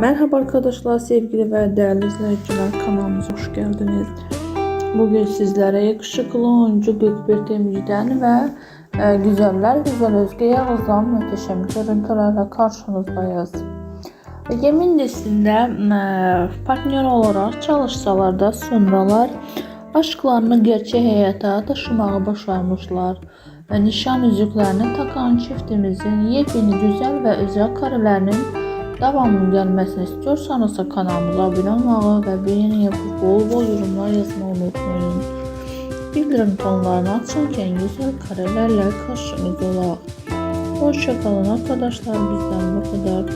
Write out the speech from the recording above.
Merhaba arkadaşlar, sevgili ve değerli izleyiciler kanalımıza hoş geldiniz. Bugün sizlere yakışıklı oyuncu Gökberk Demirci'den ve e, güzeller güzel Özge Yağız'dan muhteşem görüntülerle karşınızdayız. Yemin dizisinde e, partner olarak çalışsalar da sonralar aşklarını gerçek hayata taşımağı başarmışlar. Ve nişan yüzüklerini takan çiftimizin yepyeni güzel ve özel karelerinin devamının gelmesini istiyorsanız da kanalımıza abone olmayı ve beğeni yapıp bol bol yorumlar yazmayı unutmayın. Bildirim tonlarını açarken güzel karelerle karşınızda olaq. Hoşçakalın arkadaşlar bizden bu kadar.